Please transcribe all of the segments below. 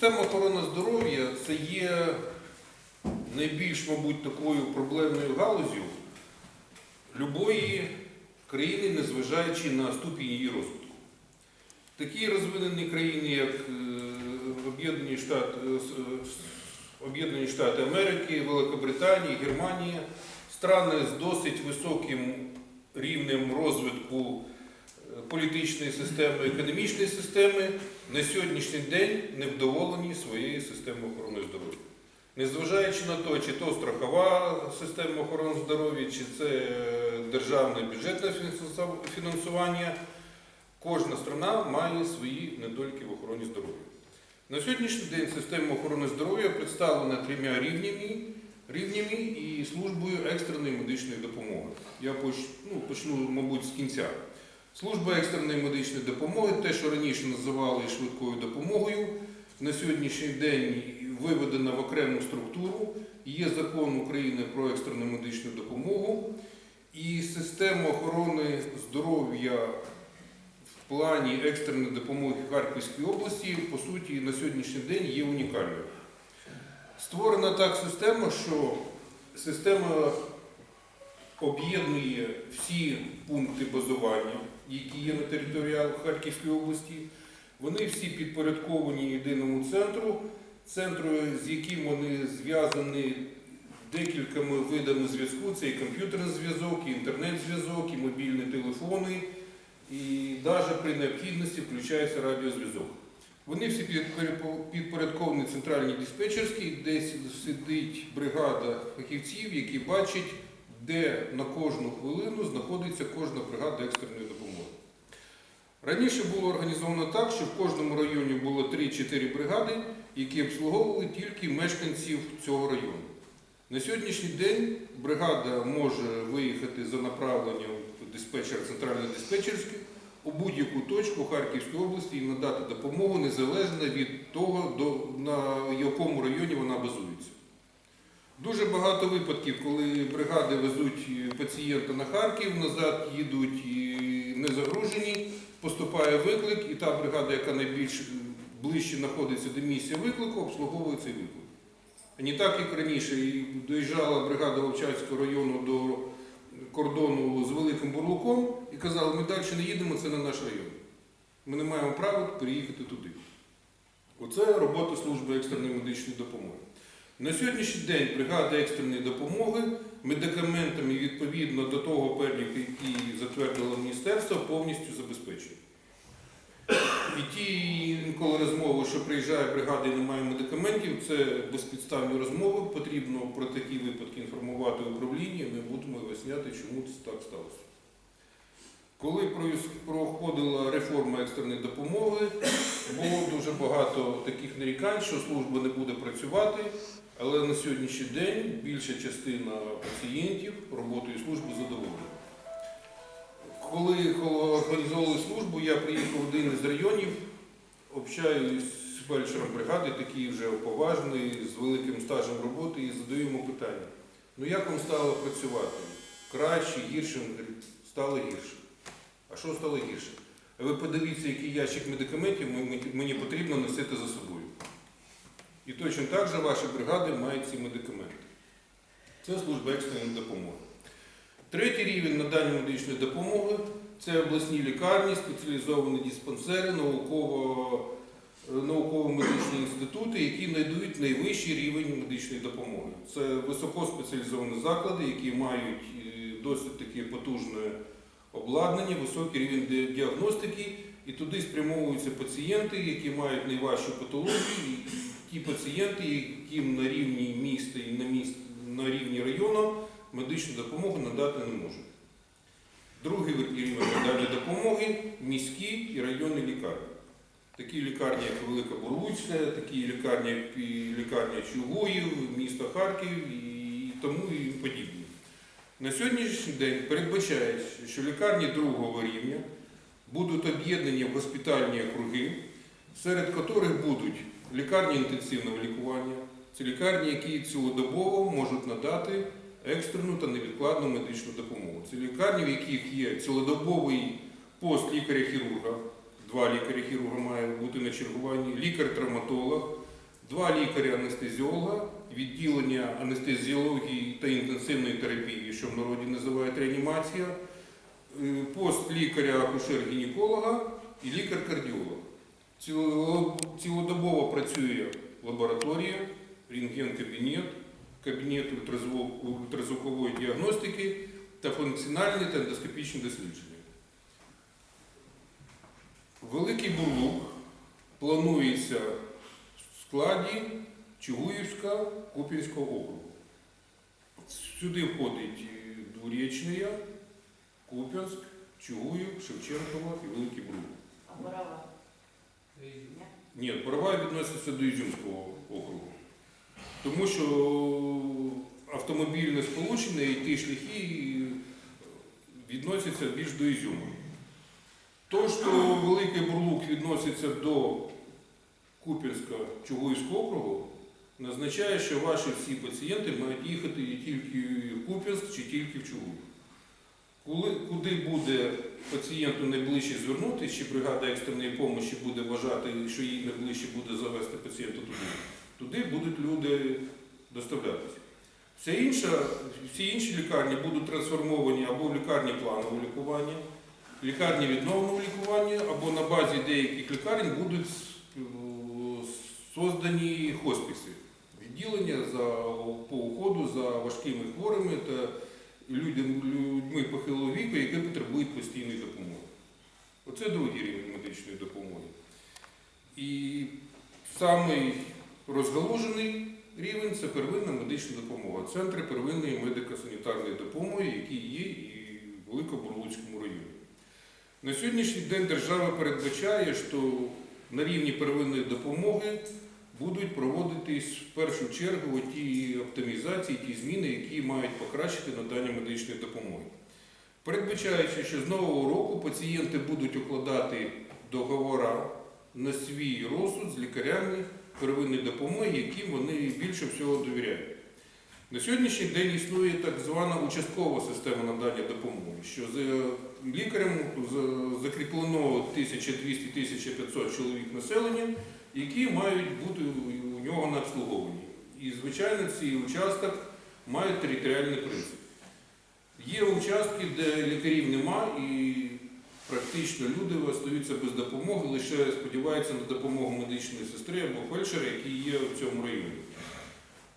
Система охорони здоров'я це є найбільш, мабуть, такою проблемною галузю любої країни, незважаючи на ступінь її розвитку. Такі розвинені країни, як е, Об'єднані Штати, е, е, Об'єднані Штати Америки, Великобританія, Германія, страни з досить високим рівнем розвитку політичної системи, економічної системи, на сьогоднішній день невдоволені своєю системою охорони здоров'я. Незважаючи на те, чи то страхова система охорони здоров'я, чи це е, державне бюджетне фінансування, кожна страна має свої недоліки в охороні здоров'я. На сьогоднішній день система охорони здоров'я представлена трьома рівнями, рівнями і службою екстреної медичної допомоги. Я поч- ну, почну, мабуть, з кінця. Служба екстреної медичної допомоги, те, що раніше називали швидкою допомогою, на сьогоднішній день виведена в окрему структуру. Є закон України про екстрену медичну допомогу, і система охорони здоров'я в плані екстреної допомоги Харківській області, по суті, на сьогоднішній день є унікальною. Створена так система, що система об'єднує всі пункти базування, які є на території Харківської області. Вони всі підпорядковані єдиному центру, центру, з яким вони зв'язані декількома видами зв'язку. Це і комп'ютерний зв'язок, і інтернет-зв'язок, і мобільні телефони, і навіть при необхідності включається радіозв'язок. Вони всі підпорядковані центральній диспетчерській, де сидить бригада фахівців, які бачать, де на кожну хвилину знаходиться кожна бригада екстреної допомоги. Раніше було організовано так, що в кожному районі було 3-4 бригади, які обслуговували тільки мешканців цього району. На сьогоднішній день бригада може виїхати за направленням диспетчера центральної диспетчерської у будь-яку точку Харківської області і надати допомогу незалежно від того, на якому районі вона базується. Дуже багато випадків, коли бригади везуть пацієнта на Харків, назад їдуть не загружені, поступає виклик, і та бригада, яка найбільш ближче знаходиться до місця виклику, обслуговує цей виклик. Не так, як раніше, і доїжджала бригада Вовчанського району до кордону з Великим Бурлуком і казали, ми далі не їдемо, це не наш район. Ми не маємо права переїхати туди. Оце робота служби екстреної медичної допомоги. На сьогоднішній день бригада екстреної допомоги медикаментами відповідно до того переліку, який затвердило міністерство, повністю забезпечує. І ті інколи розмови, що приїжджає бригада і немає медикаментів, це безпідставні розмови. Потрібно про такі випадки інформувати управління, ми будемо виясняти, чому це так сталося. Коли проходила реформа екстреної допомоги, було дуже багато таких нарікань, що служба не буде працювати, але на сьогоднішній день більша частина пацієнтів роботою служби задоволена. Коли організовували службу, я приїхав в один із районів, общаюсь з фельдшером бригади, такий вже поважний, з великим стажем роботи, і задаю йому питання: ну як вам стало працювати? Краще, гірше? Стало гірше. А що стало гірше? Ви подивіться, який ящик медикаментів мені- потрібно носити за собою. І точно так же ваші бригади мають ці медикаменти. Це служба екстреної допомоги. Третій рівень надання медичної допомоги це обласні лікарні, спеціалізовані диспансери, е, науково-медичні інститути, які надають найвищий рівень медичної допомоги. Це високоспеціалізовані заклади, які мають е, досить таке потужне обладнання, високий рівень діагностики, і туди спрямовуються пацієнти, які мають найважчу патологію, і ті пацієнти, яким на рівні міста і на, міст, на рівні району медичну допомогу надати не можуть. Другий рівень надання допомоги міські і районні лікарні. Такі лікарні, як Велика Бурлуцька, такі лікарні, як лікарня Чугуїв, місто Харків і тому і подібне. На сьогоднішній день передбачається, що лікарні другого рівня будуть об'єднані в госпітальні округи, серед яких будуть лікарні інтенсивного лікування, це лікарні, які цілодобово можуть надати екстрену та невідкладну медичну допомогу. Це лікарні, в яких є цілодобовий пост лікаря-хірурга, два лікаря-хірурга має бути на чергуванні, лікар-травматолог, два лікаря-анестезіолога, відділення анестезіології та інтенсивної терапії, що в народі називають реанімація, е, пост лікаря-акушер-гінеколога і лікар-кардіолог. Цілодобово працює лабораторія, рентген-кабінет, кабінет ультразвукової діагностики та функціональні та ендоскопічні дослідження. Великий Бурлук планується в складі Чугуївська Купінського округу. Сюди входить Дворічний, Куп'янськ, Чугуїв, Шевченкова і Великий Бурлук. А Борова? Ні, права відносяться до Ізюмського округу. Тому що автомобільне сполучення і ті шляхи відносяться більш до Ізюма. То, що Великий Бурлук відноситься до Куп'янська Чугуївського округу, не означає, що ваші всі пацієнти мають їхати тільки в Куп'янськ чи тільки в Чугуїв. Коли, куди буде пацієнту найближче звернутися, чи бригада екстреної допомоги буде вважати, що їй найближче буде завести пацієнта туди, туди будуть люди доставлятися. Вся інша, всі інші лікарні будуть трансформовані або в лікарні планового лікування, лікарні відновленого лікування, або на базі деяких лікарень будуть е, создані хосписи, відділення за, по уходу за важкими хворими та людьми похилого віку, які потребують постійної допомоги. Оце другий рівень медичної допомоги. І самий розгалужений рівень це первинна медична допомога, центри первинної медико-санітарної допомоги, які є і в Великобурлуцькому районі. На сьогоднішній день держава передбачає, що на рівні первинної допомоги будуть проводитись в першу чергу ті оптимізації, ті зміни, які мають покращити надання медичної допомоги. Передбачаючи, що з нового року пацієнти будуть укладати договори на свій розсуд з лікарями первинної допомоги, яким вони більше всього довіряють. На сьогоднішній день існує так звана участкова система надання допомоги, що за лікарем закріплено 1200-1500 чоловік населення, які мають бути у- у нього на обслуговуванні. І, звичайно, цей участок має територіальний принцип. Є участки, де лікарів нема і практично люди остаються без допомоги, лише сподіваються на допомогу медичної сестри або фельдшера, які є в цьому районі.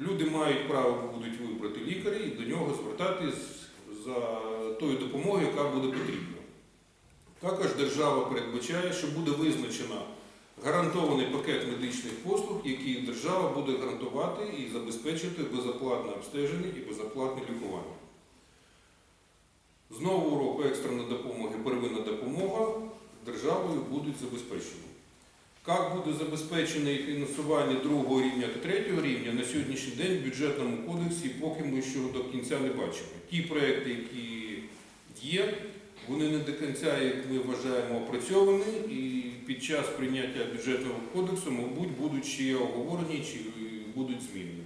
Люди мають право будуть вибрати лікаря і до нього звертатись за тою допомогою, яка буде потрібна. Також держава передбачає, що буде визначена гарантований пакет медичних послуг, який держава буде гарантувати і забезпечити безоплатне обстеження і безоплатне лікування. З нового року екстрена допомога і первинна допомога державою будуть забезпечені. Як буде забезпечене фінансування другого рівня та третього рівня на сьогоднішній день в бюджетному кодексі поки ми ще до кінця не бачимо. Ті проекти, які є, вони не до кінця, як ми вважаємо, опрацьовані і під час прийняття бюджетного кодексу, мабуть, будуть ще оговорені чи будуть змінені.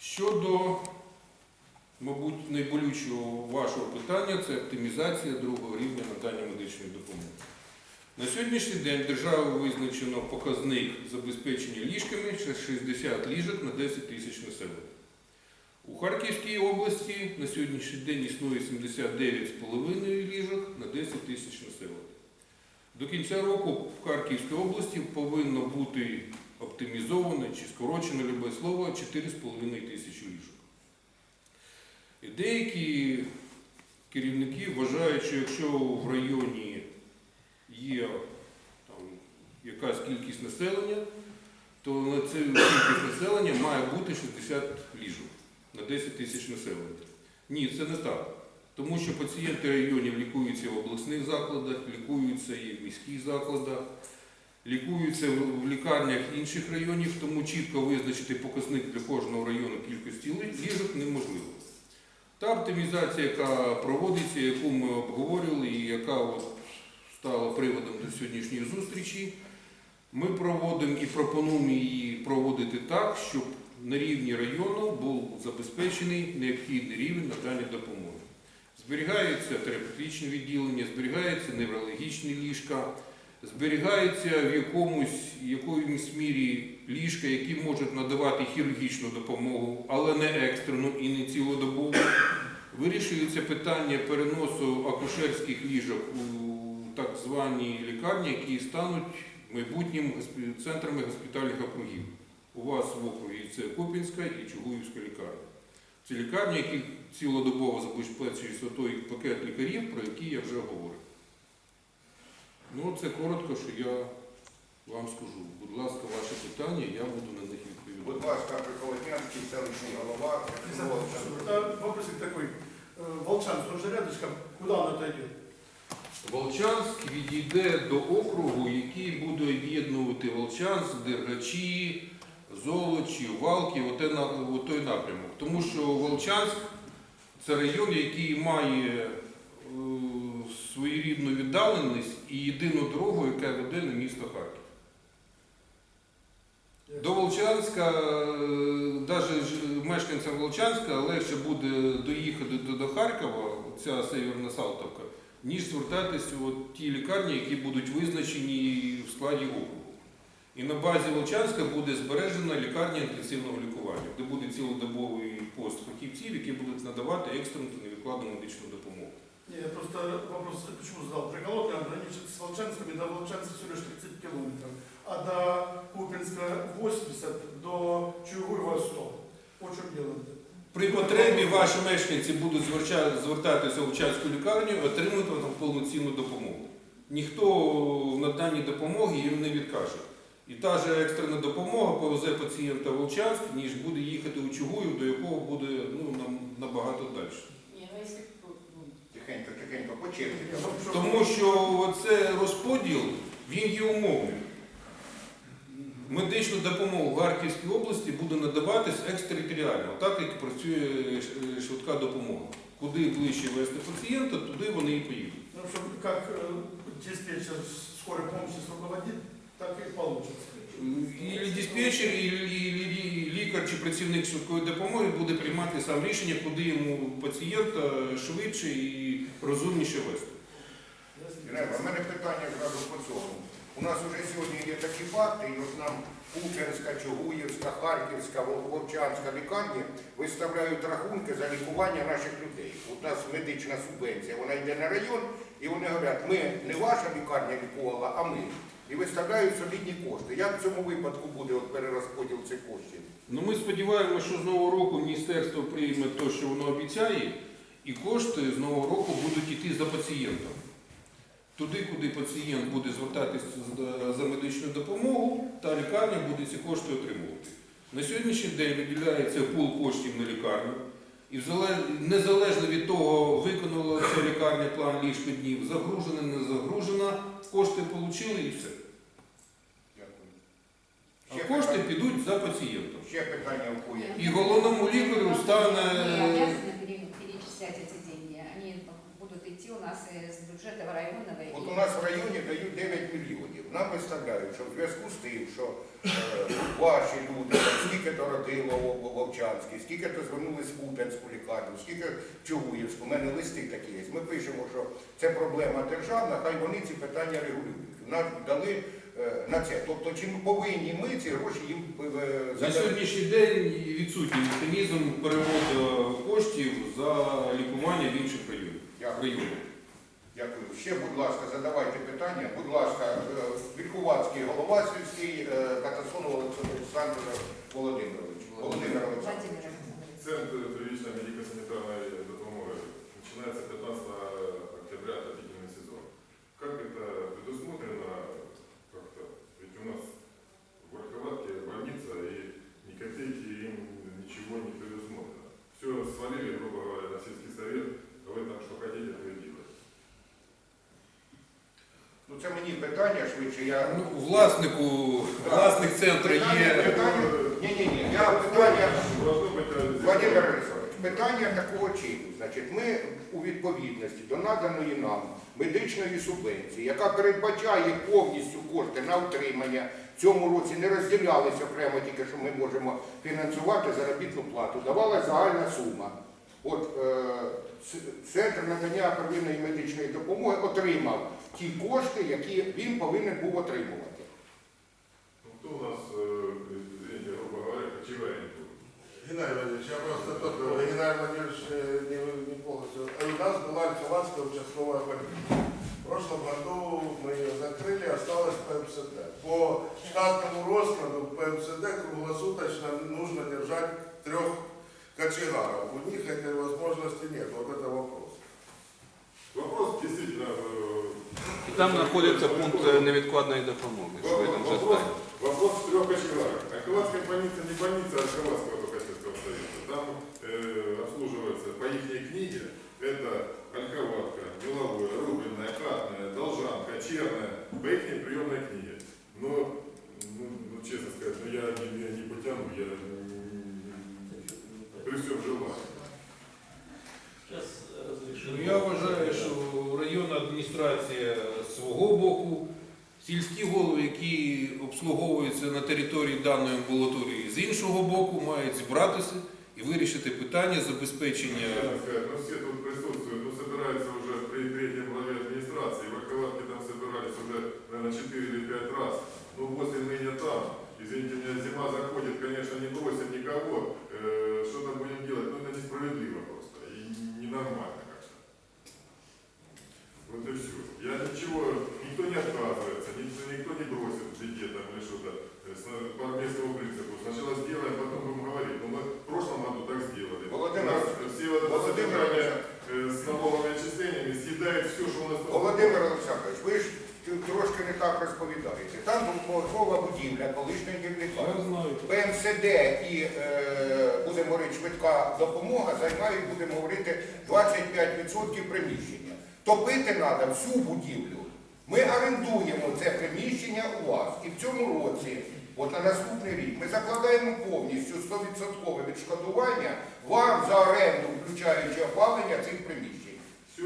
Щодо, мабуть, найболючого вашого питання це оптимізація другого рівня надання медичної допомоги. На сьогоднішній день державою визначено показник забезпечення ліжками 60 ліжок на 10 тисяч населення. У Харківській області на сьогоднішній день існує 79,5 ліжок на 10 тисяч населення. До кінця року в Харківській області повинно бути оптимізовано чи скорочено любе слово 4,5 тисячі ліжок. І деякі керівники вважають, що якщо в районі є там, якась кількість населення, то на цю кількість населення має бути 60 ліжок на 10 тисяч населення. Ні, це не так. Тому що пацієнти районів лікуються в обласних закладах, лікуються і в міських закладах, лікуються в лікарнях інших районів, тому чітко визначити показник для кожного району кількості ліжок неможливо. Та оптимізація, яка проводиться, яку ми обговорювали і яка от стала приводом до сьогоднішньої зустрічі, ми проводимо і пропонуємо її проводити так, щоб на рівні району був забезпечений необхідний рівень надання допомоги. Зберігаються терапевтичні відділення, зберігаються неврологічні ліжка, зберігається в якомусь якомусь мірі ліжка, які можуть надавати хірургічну допомогу, але не екстрену і не цілодобову. Вирішується питання переносу акушерських ліжок у так звані лікарні, які стануть майбутнім госпі- центрами госпітальних округів. У вас в округі це Купінська і Чугуївська лікарня. Це лікарні, які цілодобово забезпечують той пакет лікарів, про які я вже говорив. Ну, це коротко, що я вам скажу. Будь ласка, ваші питання, я буду на них відповідати. Будь ласка, Приколотнянський селищний голова. Э, Вопросик такой. Э, Волчанск, он же рядышком. Куда он отойдет? Волчанськ відійде до округу, який буде об'єднувати Волчанськ, Дергачі, Золочі, Валки, на- той напрямок. Тому що Волчанськ це район, який має е, своєрідну віддаленість і єдину дорогу, яка веде на місто Харків. До Волчанська, навіть мешканцям Волчанська легше буде доїхати до, до Харкова, ця Северна Салтовка, ніж звертатися у ті лікарні, які будуть визначені в складі округу. І на базі Волчанська буде збережена лікарня інтенсивного лікування, де буде цілодобовий пост фахівців, які будуть надавати екстрену та невідкладну медичну допомогу. Не, я просто вопрос почему задал. Приколотня граничит с Волчанском, и до Волчанска всего лишь 30 километров. А до Купинска 80, до Чугуева 100. В чем? При потребі ваші мешканці будуть звертатися в Волчанську лікарню і отримувати там повноцінну допомогу. Ніхто в наданні допомоги їм не відкаже. І та же екстрена допомога повезе пацієнта в Волчанськ, ніж буде їхати у Чугуїв, до якого буде ну, нам- набагато далі. Не, ну ну, Тихенько, тихенько, по черзі. Тому що це розподіл, він є умовним. Медичну допомогу в Харківській області буде надаватись екстериторіально, так як працює е, швидка допомога. Куди ближче вести пацієнта, туди вони і поїдуть. Ну, чтобы как э, диспетчер скорой помощи руководит, так и получится. І диспетчер, і, і- і- і лікар чи працівник швидкої допомоги буде приймати сам рішення, куди йому пацієнта швидше і розумніше вести. Ірина, в мене питання зразу по цьому. У нас вже сьогодні є такі факти, і от нам Куп'янська, Чугуївська, Харківська, Вовчанська лікарні виставляють рахунки за лікування наших людей. У нас медична субвенція, вона йде на район, і вони говорять, ми не ваша лікарня лікувала, а ми. І виставляють солідні кошти. Як в цьому випадку буде от перерозподіл цих коштів? Ну, ми сподіваємося, що з нового року міністерство прийме те, що воно обіцяє, і кошти з нового року будуть йти за пацієнтом. Туди, куди пацієнт буде звертатися за- за медичну допомогу, та лікарня буде ці кошти отримувати. На сьогоднішній день виділяється пул коштів на лікарню, і незалежно від того, виконала ця лікарня план ліжкоднів, загружена, не загружена, кошти отримали і все. Дякую. А Ще кошти питання- підуть за пацієнтом. Ще питання у? І головному лікарю не стане. Идти у нас из бюджета районного. От у нас в районі дають 9 мільйонів. Нам виставляють, що в зв'язку з тим, що е, ваші люди, там, скільки то родило в в Вовчанській, скільки то звернулись в Куп'янську лікарню, скільки в Чугуївську, у мене листи такі є. Ми пишемо, що це проблема державна, хай вони ці питання регулюють. Нам дали е, на це. Тобто, чи ми повинні ми ці гроші їм е, На задати? сьогоднішній день відсутній механізм переводу коштів за лікування в інших районах. Дякую. Дякую. Ще, будь ласка, задавайте питання. Будь ласка, е, Вільхувацький голова сільський е, Катасонов Олександр Володимирович. Володимир Олександрович. Центр первичной медико-санитарной допомоги начинается 15 октября отопительный сезон. Как это предусмотрено как-то? Ведь у нас в Верховатке больница и ни копейки им ничего не предусмотрено. Все свалили, грубо говоря, на сельский совет, а вы там что хотите, то и делайте. Ну це мені питання швидше. Я Ну, власнику, власник центру Питання- є. питання- Ні, ні, ні. Я питання. Должно быть э, Владимир Борисович, питання такого чину. Значить, ми у відповідності до наданої нам медичної субвенції, яка передбачає повністю кошти на утримання, в цьому році не розділялися окремо, тільки що ми можемо фінансувати заробітну плату, давала загальна сума. От е, ц- центр надання первинної медичної допомоги отримав ті кошти, які він повинен був отримувати. Ну, кто у нас, э, извините, грубо говоря, кочевая тут? Геннадий Владимирович, я просто тот, Геннадий Владимирович э, не, не полностью. Э, У нас была Архиланская участковая поликлиника. В прошлом году мы ее закрыли, осталось ПМСД. По У них этой возможности нет. Вот это вопрос. Вопрос действительно... э, І там знаходиться пункт е, невідкладної допомоги. Що ви там Вопрос, застали? вопрос в трех кочегарах. Архиватская больница не больница Архиватского только сельского совета. Там э, обслуживается по их книге, это забезпечення. Сказать, ну все тут присутствуют, ну собираются уже при главе администрации, в Архиватке там собирались уже, наверное, 4 или 5 раз. Ну, после ныне там, извините меня, зима заходит, конечно, не бросим никого, Э, что там будем делать, ну это несправедливо просто и ненормально как-то. Вот и все. Я ничего, никто не отказывается, никто, никто не бросит в беде там или что-то э, по армейскому принципу. Сначала сделаем, потом будем говорить. Ну, мы в прошлом году так сделали. Володимир- У нас все вот это Володимир содержание Олександрович, э, с налоговыми отчислениями съедает все, что у нас там. Володимир Олександрович, ви ж трошки не так розповідаєте. Там двоповерхова будівля, колишня гірника. Я знаю. ПМСД і, е, будемо говорити, швидка допомога займають, будемо говорити, 25% приміщення. Топити треба всю будівлю. Ми орендуємо це приміщення у вас. І в цьому році, от на наступний рік, ми закладаємо повністю 100% відшкодування вам за оренду, включаючи опалення цих приміщень. Все